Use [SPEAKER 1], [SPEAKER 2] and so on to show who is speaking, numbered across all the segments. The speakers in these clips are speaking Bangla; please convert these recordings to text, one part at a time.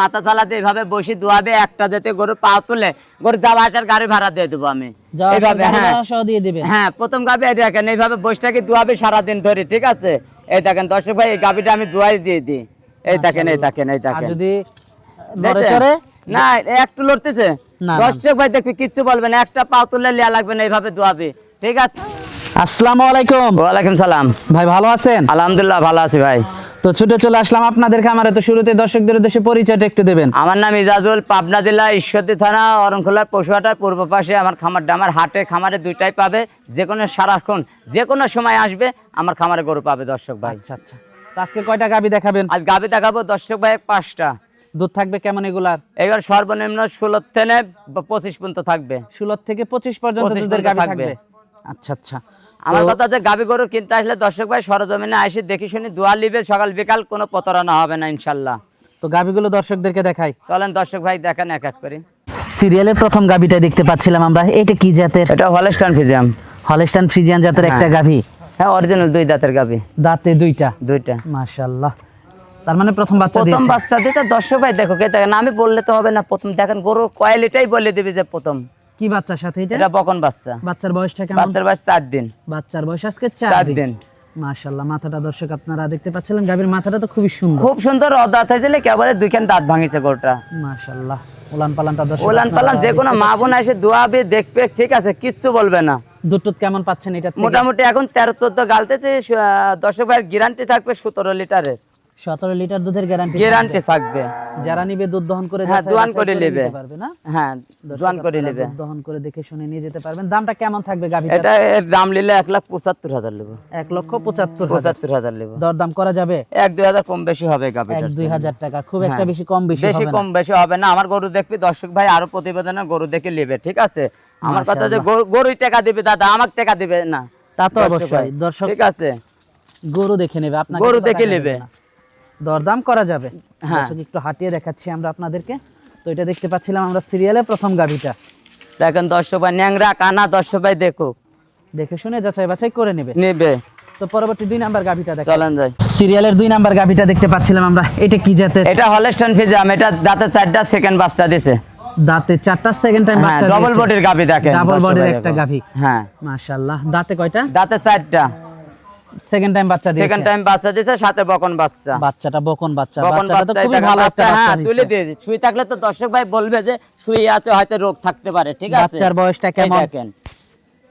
[SPEAKER 1] মাথা চালাতে এইভাবে বসে ধোয়াবে একটা যাতে গরু পা তুলে গরু যাওয়া আসার গাড়ি ভাড়া দিয়ে দেবো আমি। এইভাবে হ্যাঁ।
[SPEAKER 2] দিয়ে
[SPEAKER 1] হ্যাঁ প্রথম গাবি এই দেখেন এইভাবে বসটাকে ধোয়াবে সারাদিন ধরে ঠিক আছে? এই দেখেন দর্শক ভাই এই গাবিটা আমি ধোয়াই দিয়ে দিই। এই দেখেন এই দেখেন এই দেখেন।
[SPEAKER 2] যদি
[SPEAKER 1] না একটু লড়তেছে। দর্শক ভাই দেখবি কিচ্ছু বলবে না একটা পা তুললে লিয়া লাগবে না এইভাবে ধোয়াবে ঠিক আছে?
[SPEAKER 2] আসসালামু আলাইকুম।
[SPEAKER 1] ওয়ালাইকুম সালাম।
[SPEAKER 2] ভাই ভালো আছেন?
[SPEAKER 1] আলহামদুলিল্লাহ ভালো আছি ভাই।
[SPEAKER 2] তো ছুটে চলে আসলাম আপনাদের খামারে তো শুরুতে দর্শকদের উদ্দেশ্যে পরিচয়টা একটু দেবেন।
[SPEAKER 1] আমার নাম ইজাজুল পাবনা জেলা ঈশ্বরদী থানা অরণখোলার পশুহাটার পূর্ব পাশে আমার খামারটা। আমার হাটে খামারে দুইটাই পাবে যে কোনো সারাক্ষণ যে কোনো সময় আসবে আমার খামারে গরু পাবে দর্শক ভাই।
[SPEAKER 2] আচ্ছা আচ্ছা। তো আজকে কয়টা গাবি দেখাবেন?
[SPEAKER 1] আজ গাবি দেখাবো দর্শক ভাই পাঁচটা।
[SPEAKER 2] দুধ থাকবে কেমন এগুলার?
[SPEAKER 1] এবার সর্বনিম্ন ষোলো থেকে পঁচিশ পর্যন্ত থাকবে।
[SPEAKER 2] ষোলো থেকে পঁচিশ পর্যন্ত দুধের গাবি
[SPEAKER 1] থাকবে।
[SPEAKER 2] আচ্ছা আচ্ছা।
[SPEAKER 1] আমার কথা যে গাবি গরু কিনতে আসলে দর্শক ভাই সরজমিনে এসে দেখি শুনি দোয়া লিবে সকাল বিকাল কোনো প্রতারণা হবে না ইনশাল্লাহ।
[SPEAKER 2] তো গাবিগুলো দর্শকদেরকে দেখাই।
[SPEAKER 1] চলেন দর্শক ভাই দেখেন এক এক করে।
[SPEAKER 2] সিরিয়ালের প্রথম গাবিটা দেখতে পাচ্ছিলাম আমরা। এটা কি জাতের?
[SPEAKER 1] এটা হলস্টান ফিজিয়াম
[SPEAKER 2] হলস্টান ফ্রিজিয়ান জাতের একটা গাভি
[SPEAKER 1] হ্যাঁ অরিজিনাল দুই দাঁতের গাবি।
[SPEAKER 2] দাঁতে দুইটা।
[SPEAKER 1] দুইটা।
[SPEAKER 2] মাশাআল্লাহ। তার মানে প্রথম বাচ্চা
[SPEAKER 1] প্রথম বাচ্চা দিতে দর্শক ভাই দেখো কে দেখেন আমি বললে তো হবে না প্রথম। দেখেন গরুর কোয়ালিটাই বলে দিবি যে প্রথম।
[SPEAKER 2] কি বাচ্চার সাথে এটা?
[SPEAKER 1] এটা বকন বাচ্চা।
[SPEAKER 2] বাচ্চার বয়সটা কেমন?
[SPEAKER 1] বাচ্চার বয়স চার দিন।
[SPEAKER 2] বাচ্চার বয়স আজকে
[SPEAKER 1] চার
[SPEAKER 2] চার দিন।
[SPEAKER 1] দিন।
[SPEAKER 2] মাশাআল্লাহ মাথাটা দর্শক আপনারা দেখতে পাচ্ছিলেন গাভীর মাথাটা তো খুবই সুন্দর।
[SPEAKER 1] খুব সুন্দর অদাত হয়েছিল কেবলে দুইখান দাঁত ভাঙিছে গরুটা।
[SPEAKER 2] মাশাআল্লাহ উলান পালানটা দর্শক
[SPEAKER 1] ওলান পালান যে কোনো মা বোন এসে দোয়াবে দেখবে ঠিক আছে কিচ্ছু বলবে না।
[SPEAKER 2] দুধ কেমন পাচ্ছেন এটা
[SPEAKER 1] মোটামুটি এখন তেরো চোদ্দ গালতেছে আহ, দর্শক ভাইয়ের গ্যারান্টি থাকবে সতেরো লিটারের।
[SPEAKER 2] সতেরো লিটার দুধের গ্যারান্টি
[SPEAKER 1] গ্যারান্টি থাকবে।
[SPEAKER 2] যারা নিবে দুধ দহন করে
[SPEAKER 1] হ্যাঁ,
[SPEAKER 2] বাছাই
[SPEAKER 1] করে নেবে।
[SPEAKER 2] পারবে না?
[SPEAKER 1] হ্যাঁ জোয়ান করে নেবে।
[SPEAKER 2] দহন করে দেখে শুনে নিয়ে যেতে পারবেন। দামটা কেমন থাকবে গাভীটা?
[SPEAKER 1] এটা এর দাম নিলে এক লাখ পঁচাত্তর হাজার নেব।
[SPEAKER 2] এক লক্ষ পঁচাত্তর হাজার।
[SPEAKER 1] পঁচাত্তর হাজার নেব।
[SPEAKER 2] দরদাম করা যাবে?
[SPEAKER 1] এক দুই হাজার কম বেশি হবে
[SPEAKER 2] এক
[SPEAKER 1] গাভিটার
[SPEAKER 2] দুই হাজার টাকা। খুব একটা বেশি কম বেশি
[SPEAKER 1] বেশি
[SPEAKER 2] হবে না।
[SPEAKER 1] কম বেশি হবে না। আমার গরু দেখবি দর্শক ভাই আরও প্রতিবেদনে গরু দেখে নেবে ঠিক আছে? আমার কথা যে গরুই টাকা দিবে দাদা আমাকে টাকা দিবে না।
[SPEAKER 2] তা তো অবশ্যই। দর্শক
[SPEAKER 1] ঠিক আছে?
[SPEAKER 2] গরু দেখে নেবে আপনার
[SPEAKER 1] গরু দেখে নেবে।
[SPEAKER 2] দরদাম করা যাবে।
[SPEAKER 1] হ্যাঁ।
[SPEAKER 2] একটু হাঁটিয়ে দেখাচ্ছি আমরা আপনাদেরকে। তো এটা দেখতে পাচ্ছিলাম আমরা সিরিয়ালে প্রথম গাভিটা।
[SPEAKER 1] দেখেন দর্শক ভাই ন্যাংরা কানা দর্শক ভাই দেখো।
[SPEAKER 2] দেখে শুনে যাচাই বাছাই করে নেবে।
[SPEAKER 1] নেবে।
[SPEAKER 2] তো পরবর্তী দুই নাম্বার গাভিটা দেখা
[SPEAKER 1] চলেন যাই।
[SPEAKER 2] সিরিয়ালের দুই নাম্বার গাভিটা দেখতে পাচ্ছিলাম আমরা। এটা কি জাতের?
[SPEAKER 1] এটা হলস্টন ফিজাম এটা দাঁতে চারটা সেকেন্ড বাচ্চা দিছে।
[SPEAKER 2] দাঁতে চারটা সেকেন্ড টাইম
[SPEAKER 1] হ্যাঁ
[SPEAKER 2] বাচ্চা
[SPEAKER 1] ডবল বডির গাভি দেখেন
[SPEAKER 2] ডাবল বডির একটা। গাভি।
[SPEAKER 1] হ্যাঁ।
[SPEAKER 2] মাশাআল্লাহ। দাঁতে কয়টা?
[SPEAKER 1] দাঁতে চারটা।
[SPEAKER 2] সেকেন্ড টাইম বাচ্চা দিয়েছে।
[SPEAKER 1] সেকেন্ড টাইম বাচ্চা দিয়েছে সাথে বকন বাচ্চা।
[SPEAKER 2] বাচ্চাটা বকন বাচ্চা। বাচ্চাটা তো খুবই ভালো একটা
[SPEAKER 1] হ্যাঁ তুলে
[SPEAKER 2] দিয়েছে।
[SPEAKER 1] দিয়ে শুয়ে থাকলে তো দর্শক ভাই বলবে যে শুয়ে আছে হয়তো রোগ থাকতে পারে ঠিক আছে?
[SPEAKER 2] বাচ্চার বয়সটা কেমন?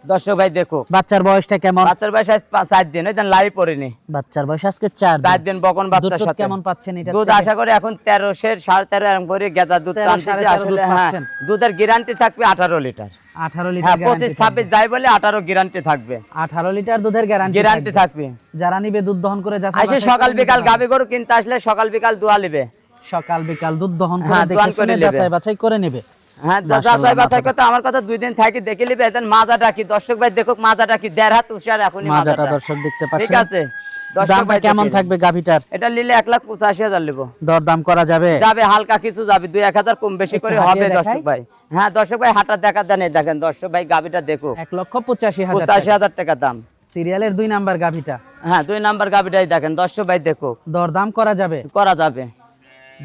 [SPEAKER 1] দর্শক ভাই দেখো।
[SPEAKER 2] বাচ্চার বয়সটা কেমন?
[SPEAKER 1] বাচ্চার বয়স আজ চার দিন ওই লাইভ পড়িনি।
[SPEAKER 2] বাচ্চার বয়স আজকে চার।
[SPEAKER 1] চার দিন বকন বাচ্চার সাথে।
[SPEAKER 2] কেমন পাচ্ছেন এটা
[SPEAKER 1] দুধ আশা করি এখন তেরোশের সাড়ে তেরো এরকম করে গেজা দুধ টানতেছে। আসলে হ্যাঁ দুধের গ্যারান্টি থাকবে আঠারো লিটার।
[SPEAKER 2] আঠারো লিটার
[SPEAKER 1] পঁচিশ ছাব্বিশ যাই বলে আঠারো গ্যারান্টি থাকবে।
[SPEAKER 2] আঠারো লিটার দুধের গ্যারান্টি
[SPEAKER 1] গ্যারান্টি থাকবে।
[SPEAKER 2] যারা নিবে দুধ দহন করে যাচ্ছে
[SPEAKER 1] আসে সকাল বিকাল গাবি গরু কিনতে আসলে সকাল বিকাল দোয়া
[SPEAKER 2] সকাল বিকাল দুধ দহন করে
[SPEAKER 1] হ্যাঁ,
[SPEAKER 2] দেখে
[SPEAKER 1] করে।
[SPEAKER 2] যাচাই বাছাই করে নেবে।
[SPEAKER 1] হ্যাঁ যাচাই বাছাই করতে আমার কথা দুই দিন থাকি দেখে লিবে এদের মাজাটা কি? দর্শক ভাই দেখুক মাজাটা কি? দেড় হাত উষার এখনই
[SPEAKER 2] মাজাটা
[SPEAKER 1] মাজাটা।
[SPEAKER 2] দর্শক দেখতে
[SPEAKER 1] ঠিক আছে? দর্শক ভাই
[SPEAKER 2] কেমন থাকবে গাভিটার?
[SPEAKER 1] এটা নিলে এক লাখ পঁচাশি হাজার লিবো।
[SPEAKER 2] দরদাম করা যাবে?
[SPEAKER 1] যাবে হালকা কিছু যাবে দুই এক হাজার কম বেশি করে হবে? দর্শক ভাই। হ্যাঁ দর্শক ভাই হাঁটা দেখা দেন দেখেন দর্শক ভাই দেখো
[SPEAKER 2] এক লক্ষ
[SPEAKER 1] টাকা। দাম।
[SPEAKER 2] সিরিয়ালের দুই নাম্বার গাভিটা।
[SPEAKER 1] হ্যাঁ দুই নাম্বার দেখেন দর্শক ভাই দেখো
[SPEAKER 2] দরদাম করা যাবে?
[SPEAKER 1] করা যাবে।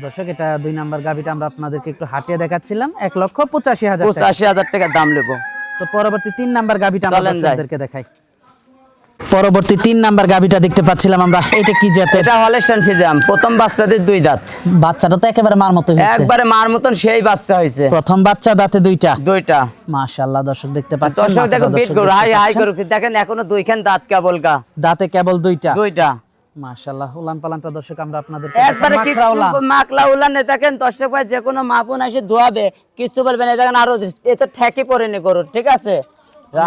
[SPEAKER 2] দর্শক এটা দুই নাম্বার গাভিটা আমরা আপনাদেরকে একটু হাঁটিয়ে দেখাচ্ছিলাম। এক লক্ষ পঁচাশি হাজার
[SPEAKER 1] পঁচাশি হাজার টাকা দাম নেব।
[SPEAKER 2] তো পরবর্তী তিন নাম্বার গাভিটা আমরা। দর্শকদেরকে দেখাই। পরবর্তী তিন নাম্বার গাভিটা দেখতে পাচ্ছিলাম আমরা। এটা কি জাতের?
[SPEAKER 1] এটা হলেস্টান ফিজাম প্রথম বাচ্চাদের দুই দাঁত।
[SPEAKER 2] বাচ্চাটা তো একেবারে মার মতো হয়েছে।
[SPEAKER 1] একবারে মার মতন সেই বাচ্চা হয়েছে।
[SPEAKER 2] প্রথম বাচ্চা দাঁতে দুইটা।
[SPEAKER 1] দুইটা।
[SPEAKER 2] মাশাআল্লাহ দর্শক দেখতে পাচ্ছেন
[SPEAKER 1] দর্শক দেখো বিট
[SPEAKER 2] দেখতে
[SPEAKER 1] হাই হাই। গরু। দেখেন এখনও দুইখান দাঁত কেবল গা।
[SPEAKER 2] দাঁতে কেবল দুইটা।
[SPEAKER 1] দুইটা।
[SPEAKER 2] মাশাআল্লাহ উলান পালানটা দর্শক আমরা আপনাদের
[SPEAKER 1] একবারে কিছু মাকলা উলানে দেখেন দর্শক ভাই যে কোনো মাপুন এসে ধোয়াবে কিছু বলবে না দেখেন আরও এ তো ঠেকি পড়েনি গরু ঠিক আছে?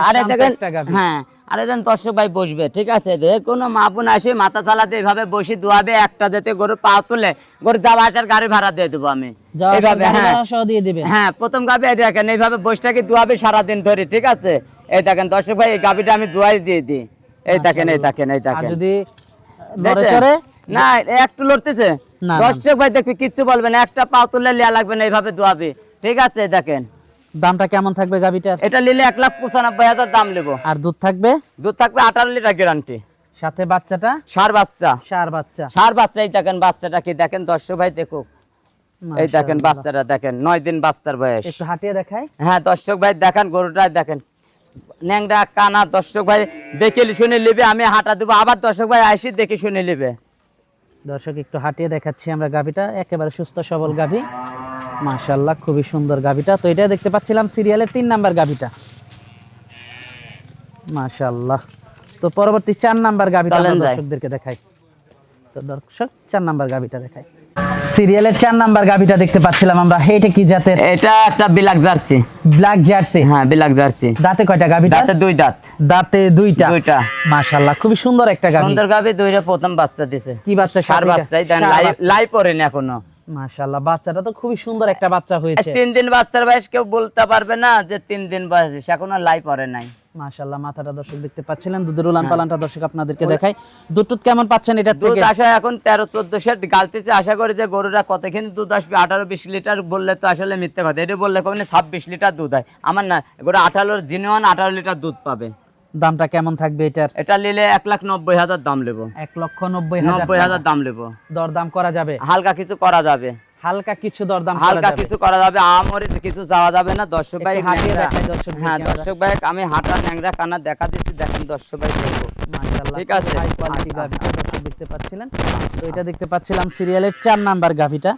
[SPEAKER 1] আরে দেখেন
[SPEAKER 2] একটা
[SPEAKER 1] হ্যাঁ আরে দেখেন দর্শক ভাই বসবে ঠিক আছে? যে কোনো মাপুন আসে মাথা চালাতে এইভাবে বসে একটা যাতে গরু পা তুলে গরু যাওয়া আসার গাড়ি ভাড়া দিয়ে দেবো আমি। এইভাবে হ্যাঁ।
[SPEAKER 2] দিয়ে
[SPEAKER 1] হ্যাঁ প্রথম গাবি দেখেন এইভাবে বসটাকে ধোয়াবে সারাদিন ধরে ঠিক আছে? এই দেখেন দর্শক ভাই এই গাবিটা আমি ধোয়াই দিয়ে দিই। এই দেখেন এই দেখেন এই দেখেন।
[SPEAKER 2] যদি
[SPEAKER 1] না একটু লড়তেছে। দর্শক ভাই দেখবি কিচ্ছু একটা পা তুললে লিয়া লাগবে না এইভাবে ধোয়াবে ঠিক আছে দেখেন।
[SPEAKER 2] দামটা কেমন থাকবে
[SPEAKER 1] এটা নিলে এক লাখ পঁচানব্বই হাজার দাম নেব।
[SPEAKER 2] আর দুধ থাকবে?
[SPEAKER 1] দুধ থাকবে আঠারো লিটার গ্যারান্টি
[SPEAKER 2] সাথে বাচ্চাটা?
[SPEAKER 1] সার বাচ্চা।
[SPEAKER 2] সার বাচ্চা।
[SPEAKER 1] সার বাচ্চা এই দেখেন বাচ্চাটা কি দেখেন? দর্শক ভাই দেখুক। এই দেখেন বাচ্চাটা দেখেন নয় দিন বাচ্চার বয়স।
[SPEAKER 2] একটু হাঁটিয়ে দেখাই।
[SPEAKER 1] হ্যাঁ দর্শক ভাই দেখেন গরুটা দেখেন। ন্যাংরা কানা দর্শক ভাই দেখে শুনে নিবে আমি হাঁটা দেবো। আবার দর্শক ভাই আইসি দেখে শুনে নিবে।
[SPEAKER 2] দর্শক একটু হাঁটিয়ে দেখাচ্ছি আমরা গাভিটা। একেবারে সুস্থ সবল গাভি। মাশাল্লাহ খুবই সুন্দর গাভিটা। তো এটা দেখতে পাচ্ছিলাম সিরিয়ালের তিন নাম্বার গাভিটা। মাশাল্লাহ তো পরবর্তী চার নাম্বার গাভিটা দর্শকদেরকে দেখাই। তো দর্শক চার নাম্বার গাভিটা দেখাই। সিরিয়ালের চার নাম্বার গাভিটা দেখতে পাচ্ছিলাম আমরা। এটা কি জাতের?
[SPEAKER 1] এটা একটা বিলাক জার্সি।
[SPEAKER 2] Black jersey?
[SPEAKER 1] হ্যাঁ বিলাক জার্সি।
[SPEAKER 2] দাঁতে কয়টা গাভিটা?
[SPEAKER 1] দাঁতে দুই দাঁত।
[SPEAKER 2] দাঁতে দুইটা?
[SPEAKER 1] দুইটা।
[SPEAKER 2] মাশাল্লাহ খুবই সুন্দর একটা গাভি।
[SPEAKER 1] সুন্দর গাবি দুইটা প্রথম বাচ্চা দিছে।
[SPEAKER 2] কি বাচ্চা
[SPEAKER 1] সার বাচ্চাই দেন লাইভ পড়েনি এখনও।
[SPEAKER 2] মাশাল্লাহ বাচ্চাটা তো খুবই সুন্দর একটা বাচ্চা হয়েছে।
[SPEAKER 1] তিন দিন বাচ্চার বয়স কেউ বলতে পারবে না যে তিন দিন বয়স এখনও লাই পড়ে নাই।
[SPEAKER 2] মাশাল্লাহ মাথাটা দর্শক দেখতে পাচ্ছিলেন দুধের উলান পালানটা দর্শক আপনাদেরকে দেখাই। দুধ কেমন পাচ্ছেন
[SPEAKER 1] দুধ আসা এখন তেরো চোদ্দ সের গালতেছে। আশা করি যে গরুরা কতখানি দুধ আসবে? আঠারো বিশ লিটার বললে তো আসলে মিথ্যে কথা। এটা বললে কখনো ছাব্বিশ লিটার দুধ হয়। আমার না গরু আঠারোর জিনিয়ন আঠারো লিটার দুধ পাবে।
[SPEAKER 2] দামটা কেমন থাকবে এটার?
[SPEAKER 1] এটা নিলে এক লাখ নব্বই হাজার দাম নেব।
[SPEAKER 2] এক লক্ষ নব্বই হাজার
[SPEAKER 1] নব্বই হাজার দাম নেব।
[SPEAKER 2] দরদাম করা যাবে?
[SPEAKER 1] হালকা কিছু করা যাবে।
[SPEAKER 2] হালকা কিছু দরদাম
[SPEAKER 1] হালকা কিছু করা যাবে আমরে কিছু যাওয়া যাবে না। দর্শক ভাই হ্যাঁ দর্শক ভাই আমি হাঁটা ন্যাংরা কানা দেখা দিচ্ছি দেখেন দর্শক ভাই। ঠিক আছে।
[SPEAKER 2] হাই কোয়ালিটি গাভিটা দর্শক দেখতে পাচ্ছিলেন। তো এটা দেখতে পাচ্ছিলাম সিরিয়ালের চার নাম্বার গাভিটা।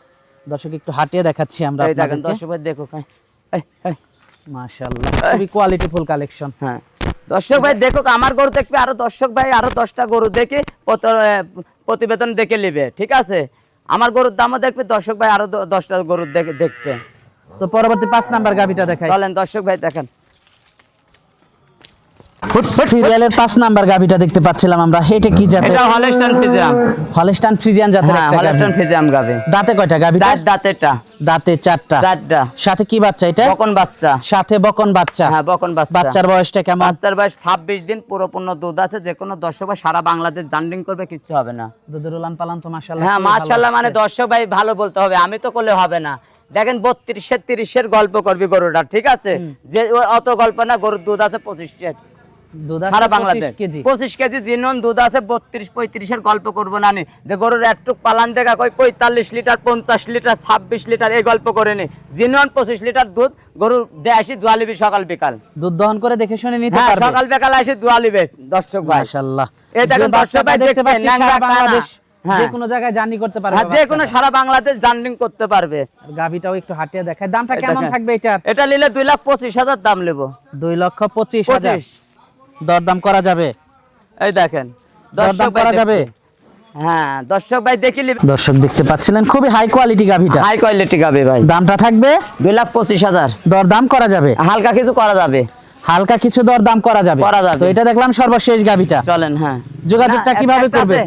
[SPEAKER 2] দর্শক একটু হাঁটিয়ে দেখাচ্ছি আমরা
[SPEAKER 1] দেখেন দর্শক ভাই দেখো। এই, এই,
[SPEAKER 2] মাশাআল্লাহ খুবই কোয়ালিটিফুল কালেকশন
[SPEAKER 1] হ্যাঁ। দর্শক ভাই দেখো আমার গরু দেখবে আরও দর্শক ভাই আরও দশটা গরু দেখে প্রতিবেদন দেখে নেবে। ঠিক আছে? আমার গরুর দামও দেখবে দর্শক ভাই আরও দশটা গরুর দেখবে।
[SPEAKER 2] তো পরবর্তী পাঁচ নাম্বার গাভিটা দেখেন
[SPEAKER 1] চলেন দর্শক ভাই দেখেন।
[SPEAKER 2] সিরিয়ালের পাঁচ নাম্বার গাভিটা দেখতে পাচ্ছিলাম আমরা। এটা কি জাতের?
[SPEAKER 1] এটা হলস্টাইন
[SPEAKER 2] হলস্টাইন ফ্রিজিয়ান জাতের
[SPEAKER 1] হ্যাঁ
[SPEAKER 2] একটা
[SPEAKER 1] হলস্টাইন গাবে
[SPEAKER 2] দাঁতে কয়টা গাভিটা
[SPEAKER 1] চার দাঁতেরটা।
[SPEAKER 2] দাঁতে চারটা।
[SPEAKER 1] চারটা।
[SPEAKER 2] সাথে কি বাচ্চা এটা?
[SPEAKER 1] বকন বাচ্চা।
[SPEAKER 2] সাথে বকন বাচ্চা।
[SPEAKER 1] হ্যাঁ বকন বাচ্চা।
[SPEAKER 2] বাচ্চার বয়সটা কেমন?
[SPEAKER 1] বাচ্চার বয়স ছাব্বিশ দিন পুরোপূর্ণ দুধ আছে। যে কোনো দর্শক ভাই সারা বাংলাদেশ জান্ডিং করবে কিচ্ছু হবে না।
[SPEAKER 2] দুধের উলান পালান তো মাশাআল্লাহ
[SPEAKER 1] হ্যাঁ
[SPEAKER 2] ভালো
[SPEAKER 1] মানে দর্শক ভাই ভালো বলতে হবে। আমি তো করলে হবে না। দেখেন বত্রিশের তিরিশের গল্প করবি গরুটা ঠিক আছে? যে অত গল্প না গরুর দুধ আছে পঁচিশের সারা
[SPEAKER 2] 25
[SPEAKER 1] বাংলাদেশ। পঁচিশ কেজি। জিনন দুধ আছে বত্রিশ পঁয়ত্রিশের গল্প করব না নি। যে গরুর একটু পালান দেখা কই পঁয়তাল্লিশ লিটার পঞ্চাশ লিটার ছাব্বিশ লিটার এই গল্প করে নি। জিনন পঁচিশ লিটার দুধ গরুর দুয়ালিবি সকাল বিকাল।
[SPEAKER 2] দুধ দহন করে দেখে শুনে নিতে
[SPEAKER 1] হ্যাঁ সকাল বিকাল আসে দুয়ালিবে দর্শক ভাই। এই দেখেন দর্শক ভাই
[SPEAKER 2] দেখতে
[SPEAKER 1] দেখবেন,
[SPEAKER 2] পাচ্ছি সারা বাংলাদেশ
[SPEAKER 1] হ্যাঁ।
[SPEAKER 2] যে কোনো জায়গায় জার্নি করতে পারবে
[SPEAKER 1] হ্যাঁ যে কোনো সারা বাংলাদেশ জার্নিং করতে পারবে।
[SPEAKER 2] একটু হাঁটিয়ে দেখায়। দামটা কেমন থাকবে এটার?
[SPEAKER 1] এটা নিলে দুই লাখ পঁচিশ হাজার দাম নেব।
[SPEAKER 2] দুই লক্ষ পঁচিশ হাজার।
[SPEAKER 1] পঁচিশ
[SPEAKER 2] দরদাম করা যাবে।
[SPEAKER 1] এই দেখেন
[SPEAKER 2] দরদাম করা যাবে।
[SPEAKER 1] হ্যাঁ দর্শক ভাই দেখি
[SPEAKER 2] দর্শক দেখতে পাচ্ছিলেন খুবই হাই কোয়ালিটি গাভিটা।
[SPEAKER 1] হাই কোয়ালিটি গাবে ভাই।
[SPEAKER 2] দামটা থাকবে?
[SPEAKER 1] দুই লাখ পঁচিশ হাজার।
[SPEAKER 2] দরদাম করা যাবে।
[SPEAKER 1] হালকা কিছু করা যাবে।
[SPEAKER 2] হালকা কিছু দরদাম করা যাবে।
[SPEAKER 1] করা যাবে।
[SPEAKER 2] তো এটা দেখলাম সর্বশেষ গাভিটা।
[SPEAKER 1] চলেন হ্যাঁ।
[SPEAKER 2] যোগাযোগটা কীভাবে করবে?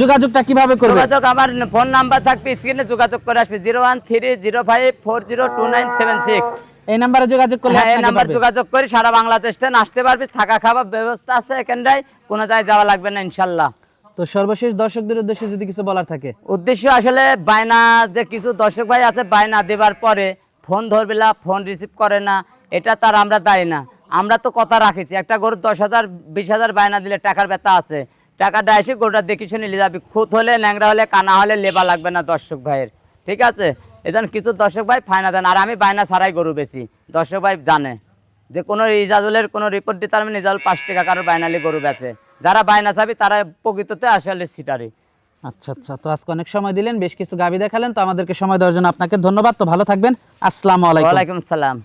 [SPEAKER 2] যোগাযোগটা কীভাবে করবে?
[SPEAKER 1] যোগাযোগ আমার ফোন নাম্বার থাকবে স্ক্রিনে যোগাযোগ করে আসবে। Zero one three zero five four zero two nine seven six.
[SPEAKER 2] এই নাম্বারে যোগাযোগ করলে
[SPEAKER 1] হ্যাঁ এই নাম্বার যোগাযোগ করে সারা বাংলাদেশ থেকে আসতে পারবি থাকা খাবার ব্যবস্থা আছে এখানটায় কোনো জায়গায় যাওয়া লাগবে না ইনশাল্লাহ।
[SPEAKER 2] তো সর্বশেষ দর্শকদের উদ্দেশ্যে যদি কিছু বলার থাকে।
[SPEAKER 1] উদ্দেশ্য আসলে বায়না যে কিছু দর্শক ভাই আছে বায়না দেবার পরে ফোন ধরবে না ফোন রিসিভ করে না এটা তার আমরা দায়ী না। আমরা তো কথা রাখিছি একটা গরুর দশ হাজার বিশ হাজার বায়না দিলে টাকার ব্যথা আছে। টাকাটা এসে গরুটা দেখে শুনে নিয়ে যাবি খুঁত হলে ল্যাংড়া হলে কানা হলে লেবা লাগবে না দর্শক ভাইয়ের। ঠিক আছে? এজন কিছু দর্শক ভাই ফায়না দেন আর আমি বায়না ছাড়াই গরু বেশি দর্শক ভাই জানে যে কোনো রিজাজুলের কোনো রিপোর্ট দিতে আমি রিজাল পাঁচ টাকা কারোর বায়নালি গরু বেছে যারা বায়না চাবি তারা প্রকৃততে আসলে সিটারি
[SPEAKER 2] আচ্ছা আচ্ছা তো আজকে অনেক সময় দিলেন বেশ কিছু গাভি দেখালেন তো আমাদেরকে সময় দেওয়ার জন্য আপনাকে ধন্যবাদ তো ভালো থাকবেন। আসসালামু আলাইকুম।
[SPEAKER 1] ওয়ালাইকুম সালাম